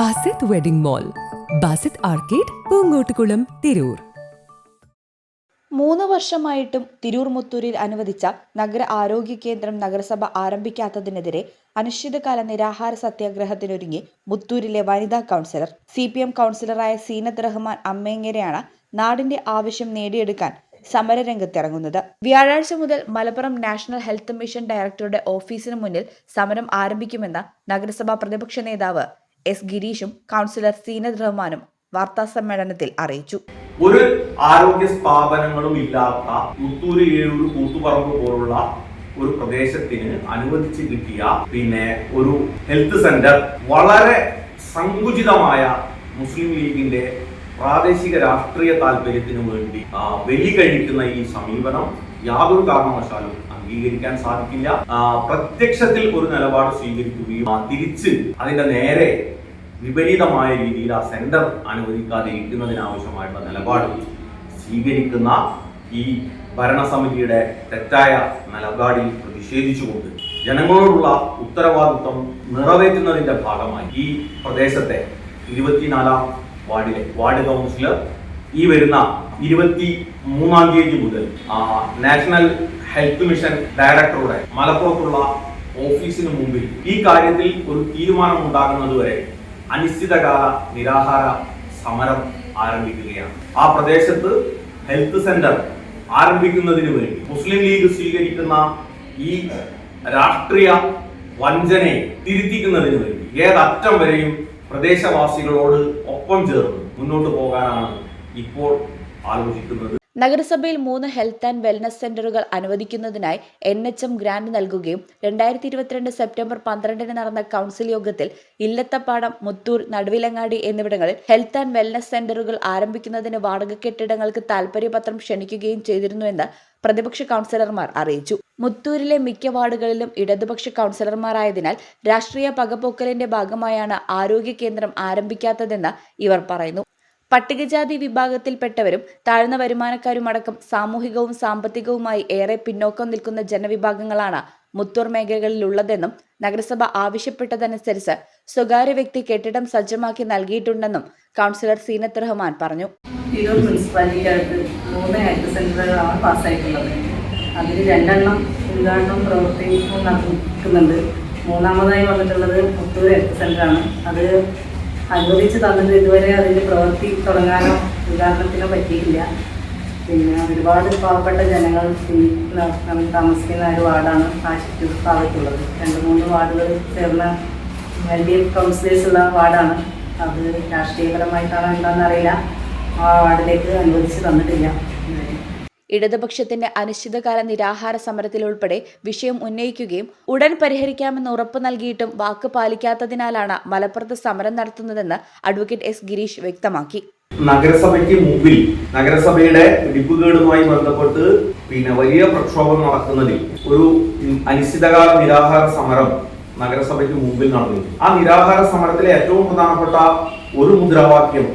Basith wedding mall. Basith arcade Poongottukulam Tirur. മൂന്ന് വർഷമായിട്ടും തിരൂർ മുത്തൂരിൽ അനുവദിച്ച നഗര ആരോഗ്യ കേന്ദ്രം നഗരസഭ ആരംഭിക്കാത്തതിനെതിരെ അനിശ്ചിതകാല നിരാഹാര സത്യാഗ്രഹത്തിനൊരുങ്ങി മുത്തൂരിലെ വനിതാ കൗൺസിലർ. സി പി എം കൗൺസിലറായ സീനത്ത് റഹ്മാൻ അമ്മേങ്ങരെയാണ് നാടിന്റെ ആവശ്യം നേടിയെടുക്കാൻ സമരരംഗത്തിറങ്ങുന്നത്. വ്യാഴാഴ്ച മുതൽ മലപ്പുറം നാഷണൽ ഹെൽത്ത് മിഷൻ ഡയറക്ടറുടെ ഓഫീസിന് മുന്നിൽ സമരം ആരംഭിക്കുമെന്ന് നഗരസഭാ പ്രതിപക്ഷ നേതാവ് എസ് ഗിരീഷും കൗൺസിലർ സീനത് റഹ്മാനും വാർത്താസമ്മേളനത്തിൽ അറിയിച്ചു. ഒരു ആരോഗ്യ സ്ഥാപനങ്ങളും ഇല്ലാത്ത പുത്തൂര് ഏഴൂർ കൂത്തുപറമ്പ് പോലുള്ള ഒരു പ്രദേശത്തിന് അനുവദിച്ച് കിട്ടിയ പിന്നെ ഒരു ഹെൽത്ത് സെന്റർ വളരെ സങ്കുചിതമായ മുസ്ലിം ലീഗിന്റെ പ്രാദേശിക രാഷ്ട്രീയ താല്പര്യത്തിനു വേണ്ടി ബലി കഴിക്കുന്ന ഈ സമീപനം യാതൊരു കാരണവശാലും അംഗീകരിക്കാൻ സാധിക്കില്ല. പ്രത്യക്ഷത്തിൽ ഒരു നിലപാട് സ്വീകരിക്കുകയും തിരിച്ച് അതിന്റെ നേരെ വിപരീതമായ രീതിയിൽ ആ സെന്റർ അനുവദിക്കാതെ ഇരിക്കുന്നതിനാവശ്യമായിട്ടുള്ള നിലപാട് സ്വീകരിക്കുന്ന ഈ ഭരണസമിതിയുടെ തെറ്റായ നിലപാടിൽ പ്രതിഷേധിച്ചുകൊണ്ട് ജനങ്ങളോടുള്ള ഉത്തരവാദിത്വം നിറവേറ്റുന്നതിന്റെ ഭാഗമായി ഈ പ്രദേശത്തെ ഇരുപത്തിനാലാം വാർഡിലെ വാർഡ് കൗൺസിലർ ഈ വരുന്ന ഇരുപത്തി മൂന്നാം തീയതി മുതൽ നാഷണൽ ഹെൽത്ത് മിഷൻ ഡയറക്ടറുടെ മലപ്പുറത്തുള്ള ഓഫീസിന് മുമ്പിൽ ഈ കാര്യത്തിൽ ഒരു തീരുമാനം ഉണ്ടാകുന്നതുവരെ അനിശ്ചിതകാല നിരാഹാര സമരം ആരംഭിക്കുകയാണ്. ആ പ്രദേശത്ത് ഹെൽത്ത് സെന്റർ ആരംഭിക്കുന്നതിന് വേണ്ടി മുസ്ലിം ലീഗ് സ്വീകരിക്കുന്ന ഈ രാഷ്ട്രീയ വഞ്ചനയെ തിരുത്തിക്കുന്നതിന് വേണ്ടി ഏതറ്റം വരെയും പ്രദേശവാസികളോട് ഒപ്പം ചേർന്ന് മുന്നോട്ട് പോകാനാണ് ഇപ്പോൾ ആലോചിക്കുന്നത് നഗരസഭയിൽ മൂന്ന് ഹെൽത്ത് ആൻഡ് വെൽനസ് സെന്ററുകൾ അനുവദിക്കുന്നതിനായി എൻ എച്ച് എം ഗ്രാന്റ് നൽകുകയും രണ്ടായിരത്തി ഇരുപത്തിരണ്ട് സെപ്റ്റംബർ പന്ത്രണ്ടിന് നടന്ന കൗൺസിൽ യോഗത്തിൽ ഇല്ലത്തപ്പാടം മുത്തൂർ നടുവിലങ്ങാടി എന്നിവിടങ്ങളിൽ ഹെൽത്ത് ആൻഡ് വെൽനസ് സെന്ററുകൾ ആരംഭിക്കുന്നതിന് വാടക കെട്ടിടങ്ങൾക്ക് താൽപര്യപത്രം ക്ഷണിക്കുകയും ചെയ്തിരുന്നുവെന്ന് പ്രതിപക്ഷ കൗൺസിലർമാർ അറിയിച്ചു. മുത്തൂരിലെ മിക്ക വാർഡുകളിലും ഇടതുപക്ഷ കൗൺസിലർമാരായതിനാൽ രാഷ്ട്രീയ പകപോക്കലിന്റെ ഭാഗമായാണ് ആരോഗ്യ കേന്ദ്രം ആരംഭിക്കാത്തതെന്ന് ഇവർ പറയുന്നു. പട്ടികജാതി വിഭാഗത്തിൽപ്പെട്ടവരും താഴ്ന്ന വരുമാനക്കാരുമടക്കം സാമൂഹികവും സാമ്പത്തികവുമായി ഏറെ പിന്നോക്കം നിൽക്കുന്ന ജനവിഭാഗങ്ങളാണ് മുത്തൂർ മേഖലകളിലുള്ളതെന്നും നഗരസഭ ആവശ്യപ്പെട്ടതനുസരിച്ച് സ്വകാര്യ വ്യക്തി കെട്ടിടം സജ്ജമാക്കി നൽകിയിട്ടുണ്ടെന്നും കൗൺസിലർ സീനത്ത് റഹ്മാൻ പറഞ്ഞു. തിരൂർ മുനിസിപ്പാലിറ്റിക്കകത്ത് മൂന്ന് ഹെൽത്ത് സെന്ററുകളാണ് പാസ്സായിട്ടുള്ളത്. അതിൽ രണ്ടെണ്ണം ഉദ്ഘാടനം പ്രവർത്തിക്കുന്നുണ്ട് മൂന്നാമതായി വന്നിട്ടുള്ളത് മുത്തൂർ ഹെൽത്ത് സെന്ററാണ് അത് അനുവദിച്ച് തന്നിട്ട് ഇതുവരെ അതിന്റെ പ്രവൃത്തി തുടങ്ങാനോ ഉദാഹരണത്തിനോ പറ്റിയില്ല പിന്നെ ഒരുപാട് പാവപ്പെട്ട ജനങ്ങൾ താമസിക്കുന്ന ഒരു വാർഡാണ് ആശുപത്രി ഭാഗത്തുള്ളത്. രണ്ട് മൂന്ന് വാർഡുകൾ ചേർന്ന എൽ ഡി എഫ് കൗൺസിലേഴ്സ് ഉള്ള വാർഡാണ്. അത് രാഷ്ട്രീയപരമായിട്ടാണോ എന്താണെന്നറിയില്ല. ആ വാർഡിലേക്ക് അനുവദിച്ച് തന്നിട്ടില്ല. ഇടതുപക്ഷത്തിന്റെ അനിശ്ചിതകാല നിരാഹാര സമരത്തിലുൾപ്പെടെ വിഷയം ഉന്നയിക്കുകയും ഉടൻ പരിഹരിക്കാമെന്ന് ഉറപ്പ് നൽകിയിട്ടും വാക്ക് പാലിക്കാത്തതിനാലാണ് മലപ്പുറത്ത് സമരം നടത്തുന്നതെന്ന് അഡ്വക്കേറ്റ് എസ് ഗിരീഷ് വ്യക്തമാക്കി. നഗരസഭയ്ക്ക് മുമ്പിൽ നഗരസഭയുടെ ഇടിപ്പുകേടുമായി ബന്ധപ്പെട്ട് പിന്നെ വലിയ പ്രക്ഷോഭം നടക്കുന്നതിൽ ഒരു അനിശ്ചിതകാല നിരാഹാര സമരം നഗരസഭയ്ക്ക് മുമ്പിൽ നടന്നു ആ നിരാഹാര സമരത്തിലെ ഏറ്റവും പ്രധാനപ്പെട്ട ഒരു മുദ്രാവാക്യം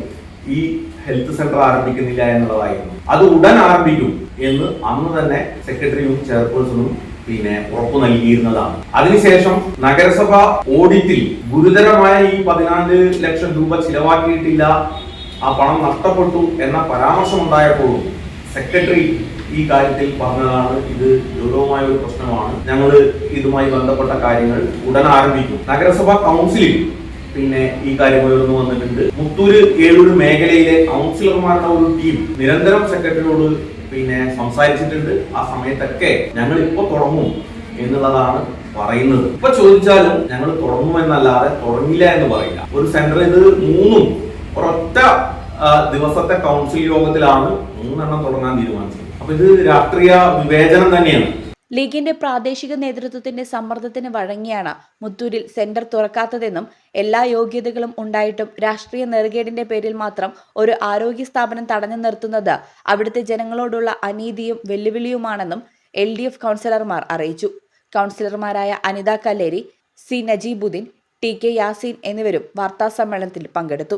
ഈ ഹെൽത്ത് സെന്റർ ആരംഭിക്കുന്നില്ല എന്നുള്ളതായിരുന്നു. അത് ഉടൻ ആരംഭിക്കും എന്ന് അന്ന് തന്നെ സെക്രട്ടറിയും ചെയർപേഴ്സണും പിന്നെ ഉറപ്പു നൽകിയിരുന്നതാണ്. അതിനുശേഷം നഗരസഭ ഓഡിറ്റിൽ ഗുരുതരമായ ഈ പതിനാല് ലക്ഷം രൂപ ചിലവാക്കിയിട്ടില്ല ആ പണം നഷ്ടപ്പെട്ടു എന്ന പരാമർശം ഉണ്ടായപ്പോഴും സെക്രട്ടറി ഈ കാര്യത്തിൽ പറഞ്ഞതാണ് ഇത് ഗൗരവമായ ഒരു പ്രശ്നമാണ്. ഞങ്ങൾ ഇതുമായി ബന്ധപ്പെട്ട കാര്യങ്ങൾ ഉടൻ ആരംഭിക്കും. നഗരസഭാ കൗൺസിലിൽ പിന്നെ ഈ കാര്യം ഉയർന്നു വന്നിട്ടുണ്ട്. മുത്തൂര് ഏഴൂർ മേഖലയിലെ കൗൺസിലർമാരുടെ ഒരു ടീം നിരന്തരം സെക്രട്ടറിയോട് പിന്നെ സംസാരിച്ചിട്ടുണ്ട്. ആ സമയത്തൊക്കെ ഞങ്ങൾ ഇപ്പൊ തുടങ്ങും എന്നുള്ളതാണ് പറയുന്നത്. ഇപ്പൊ ചോദിച്ചാലും ഞങ്ങൾ തുടങ്ങും തുടങ്ങുമെന്നല്ലാതെ തുടങ്ങില്ല എന്ന് പറയില്ല. ഒരു സെന്റർ ഇത് മൂന്നും ഒരൊറ്റ ദിവസത്തെ കൗൺസിൽ യോഗത്തിലാണ് മൂന്നെണ്ണം തുടങ്ങാൻ തീരുമാനിച്ചത്. അപ്പൊ ഇത് രാഷ്ട്രീയ വിവേചനം തന്നെയാണ്. ലീഗിന്റെ പ്രാദേശിക നേതൃത്വത്തിന്റെ സമ്മർദ്ദത്തിന് വഴങ്ങിയാണ് മുത്തൂരിൽ സെന്റർ തുറക്കാത്തതെന്നും എല്ലാ യോഗ്യതകളും ഉണ്ടായിട്ടും രാഷ്ട്രീയ നെറുകേടിന്റെ പേരിൽ മാത്രം ഒരു ആരോഗ്യ സ്ഥാപനം തടഞ്ഞു നിർത്തുന്നത് അവിടുത്തെ ജനങ്ങളോടുള്ള അനീതിയും വെല്ലുവിളിയുമാണെന്നും എൽ ഡി എഫ് കൗൺസിലർമാർ അറിയിച്ചു. കൗൺസിലർമാരായ Anitha Kalleri C Najeebuddin T K Yaseen എന്നിവരും വാർത്താസമ്മേളനത്തിൽ പങ്കെടുത്തു.